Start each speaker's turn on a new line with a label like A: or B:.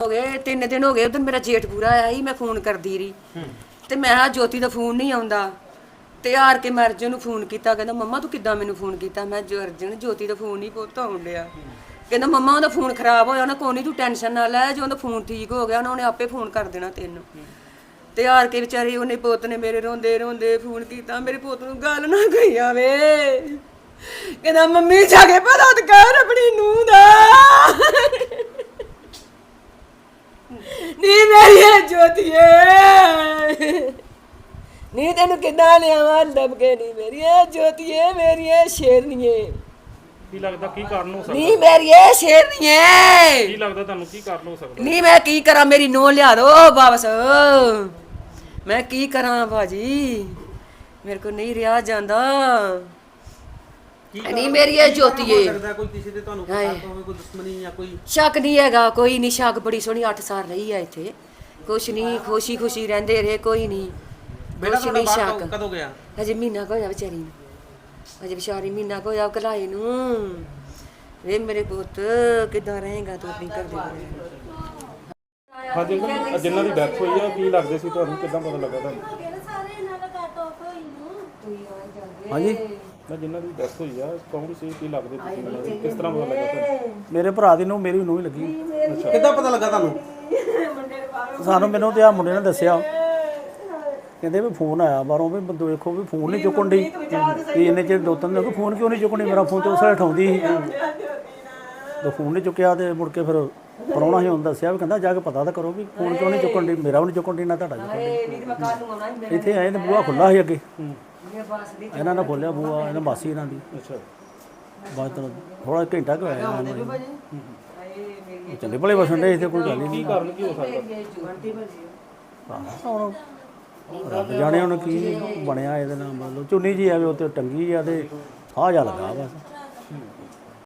A: ਹੋ ਗਏ ਤਿੰਨ ਦਿਨ ਹੋ ਗਏ ਉਦੋਂ ਮੇਰਾ ਜੇਠ ਪੂਰਾ ਆਇਆ ਸੀ ਮੈਂ ਫੋਨ ਕਰਦੀ ਰਹੀ। ਤੇ ਮੈਂ ਆ ਜੋਤੀ ਦਾ ਫੋਨ ਨਹੀਂ ਆਉਂਦਾ। ਤੇ ਆਰ ਕੇ ਮੈਂ ਅਰਜਨ ਨੂੰ ਫੋਨ ਕੀਤਾ ਕਹਿੰਦਾ ਮੰਮਾ ਤੂੰ ਕਿੱਦਾਂ ਮੈਨੂੰ ਫੋਨ ਕੀਤਾ? ਮੈਂ ਜੋ ਅਰਜਨ ਜੋਤੀ ਦਾ ਫੋਨ ਨਹੀਂ ਪੁੱਤ ਆਉਣ ਡਿਆ। ਕਹਿੰਦਾ ਮੰਮਾ ਉਹਦਾ ਫੋਨ ਖਰਾਬ ਹੋਇਆ ਉਹਨੇ ਕੋਈ ਨਹੀਂ ਤੂੰ ਟੈਨਸ਼ਨ ਨਾ ਲੈ ਜੋ ਉਹਦਾ ਫੋਨ ਠੀਕ ਹੋ ਗਿਆ ਉਹਨਾਂ ਨੇ ਆਪੇ ਫੋਨ ਕਰ ਦੇਣਾ ਤੈਨੂੰ। ਤੇ ਆਰ ਕੇ ਵਿਚਾਰੀ ਉਹਨੇ ਪੁੱਤ ਨੇ ਮੇਰੇ ਰੋਂਦੇ ਰੋਂਦੇ ਫੋਨ ਕੀਤਾ ਮੇਰੇ ਪੁੱਤ ਨੂੰ ਗੱਲ ਨਾ ਕਹੀ ਆਵੇ। ਕਹਿੰਦਾ ਮੰਮੀ ਜਾ ਕੇ ਪਤਾ ਕਰ ਆਪਣੀ ਨੂੰਹ ਦਾ ਨੀ ਮੇਰੀ ਜੋਤੀਏ ਨੀ ਤੈਨੂੰ ਕਿੱਦਾਂ ਲਿਆਵਾਂ ਲੱਭ ਕੇ ਨੀ ਮੇਰੀ ਜੋਤੀਏ ਮੇਰੀ ਸ਼ੇਰਨੀਏ
B: ਕੀ ਲੱਗਦਾ ਕੀ ਕਾਰਨ ਹੋ ਸਕਦਾ?
A: ਨੀ ਮੇਰੀ ਸ਼ੇਰਨੀਏ
B: ਕੀ ਲੱਗਦਾ ਤੁਹਾਨੂੰ ਕੀ ਕਾਰਨ ਹੋ ਸਕਦਾ?
A: ਨਹੀਂ ਮੈਂ ਕੀ ਕਰਾਂ ਮੇਰੀ ਨੋ ਲਿਆ ਦੋ ਵਾਪਸ। ਮੈਂ ਕੀ ਕਰਾਂ ਬਾਜੀ ਮੇਰੇ ਕੋ ਨਹੀਂ ਰਿਹਾ ਜਾਂਦਾ। ਨਹੀਂ ਮੇਰੀ ਇਹ ਜੋਤੀਏ
C: ਲੱਗਦਾ ਕੋਈ ਕਿਸੇ ਤੇ ਤੁਹਾਨੂੰ ਪਤਾ ਹੋਵੇ ਕੋਈ ਦੁਸ਼ਮਣੀ ਜਾਂ ਕੋਈ
A: ਸ਼ੱਕ ਨਹੀਂ ਹੈਗਾ ਕੋਈ ਨਹੀਂ ਸ਼ੱਕ ਬੜੀ ਸੋਹਣੀ 8 ਸਾਲ ਰਹੀ ਆ ਇੱਥੇ। ਕੁਛ ਨਹੀਂ ਖੁਸ਼ੀ ਖੁਸ਼ੀ ਰਹਿੰਦੇ ਰਹੇ ਕੋਈ ਨਹੀਂ
C: ਬੇਟਾ
A: ਕੁਛ
C: ਤੁਹਾਡਾ
A: ਨਹੀਂ
C: ਬਾਹਰ
A: ਸ਼ੱਕ।
C: ਕਦੋਂ- ਗਿਆ?
A: ਹਜੇ ਮਹੀਨਾ ਕੁ ਹੋਇਆ ਵਿਚਾਰੀ ਨੂੰ। ਹਜੇ ਵਿਚਾਰੀ ਮਹੀਨਾ ਕੁ ਹੋਇਆ ਕਲਾਏ ਨੂੰ। ਵੇ ਮੇਰੇ ਪੁੱਤ ਕਿੱਦਾਂ ਰਹੇਗਾ ਤੂੰ ਆਪਣੀ ਘਰ ਦੇ ਬਾਰੇ
B: ਹਾਂਜੀ ਅੰਕਲ, ਜਿਨ੍ਹਾਂ ਦੀ ਡੈਥ ਹੋਈ ਆ ਕੀ ਲੱਗਦੇ ਸੀ ਤੁਹਾਨੂੰ? ਕਿੱਦਾਂ ਪਤਾ ਲੱਗਾ ਤੁਹਾਨੂੰ?
D: ਹਾਂਜੀ?
B: ਮੈਂ ਜਿਨ੍ਹਾਂ ਦੀ ਡੈਥ ਹੋਈ ਆ ਕੌਣ ਸੀ? ਕੀ ਲੱਗਦੇ ਤੁਸੀਂ ਕਿਸ ਤਰ੍ਹਾਂ ਪਤਾ ਲੱਗਾ ਤੁਹਾਨੂੰ?
D: ਮੇਰੇ ਭਰਾ ਦੀ ਨੂੰ ਮੇਰੀ ਨੂੰ ਹੀ ਲੱਗੀ।
C: ਕਿੱਦਾਂ ਪਤਾ ਲੱਗਾ ਤੁਹਾਨੂੰ?
D: ਸਾਨੂੰ ਮੈਨੂੰ ਤੇ ਆ ਮੁੰਡੇ ਨੇ ਦੱਸਿਆ। ਕਹਿੰਦੇ ਵੀ ਫੋਨ ਆਇਆ ਬਾਹਰੋਂ ਵੀ ਬੰਦੋ ਵੇਖੋ ਵੀ ਫੋਨ ਨਹੀਂ ਚੁੱਕਣ ਦੀ ਵੀ ਇੰਨੇ ਚਿਰ ਦੋ ਤਿੰਨ ਦਿਨ ਫੋਨ ਕਿਉਂ ਨਹੀਂ ਚੁੱਕਣੀ ਮੇਰਾ ਫੋਨ ਤੇ ਉਸ ਉਠਾਉਂਦੀ ਸੀ। ਤੇ ਫੋਨ ਨਹੀਂ ਚੁੱਕਿਆ ਤੇ ਮੁੜ ਕੇ ਫਿਰ ਪਰੌਣਾ ਸੀ ਉਹਨੂੰ ਦੱਸਿਆ ਵੀ ਕਹਿੰਦਾ ਜਾ ਕੇ ਪਤਾ ਤਾਂ ਕਰੋ ਵੀ ਫੋਨ ਕਿਉਂ ਨਹੀਂ ਚੁੱਕਣ ਦੀ ਮੇਰਾ ਵੀ ਨਹੀਂ ਚੁੱਕਣ ਦੀ ਨਾ ਤੁਹਾਡਾ ਚੁੱਕਣ ਦੀ ਇੱਥੇ ਆਏ ਤੇ ਬੂਹਾ ਖੁੱਲਾ ਸੀ ਅੱਗੇ। ਇਹਨਾਂ ਨੇ ਖੋਲਿਆ ਬੂਹਾ ਇਹਨਾਂ ਮਾਸੀ ਇਹਨਾਂ ਦੀ।
B: ਅੱਛਾ।
D: ਬਾਅਦ ਤੋਂ ਥੋੜਾ ਘੰਟਾ ਕੁ ਹੋਇਆ ਇਹਨਾਂ ਨੂੰ। ਉਹ ਚੰਗੇ ਭਲੇ ਵਸਣ ਦੇ ਇੱਥੇ ਕੋਈ ਗੱਲ ਹੀ ਨਹੀਂ।
B: ਕੀ ਕਾਰਨ ਕੀ ਹੋ ਸਕਦਾ?
D: ਹੁਣ ਰੱਬ ਜਾਣੇ ਹੁਣ ਕੀ ਬਣਿਆ ਇਹਦੇ ਨਾਲ ਮਤਲਬ। ਚੁੰਨੀ ਜੀ ਆਵੇ ਉੱਤੇ ਟੰਗੀ ਆ ਤੇ ਆਹ ਜਾ ਲੱਗਾ ਬਸ।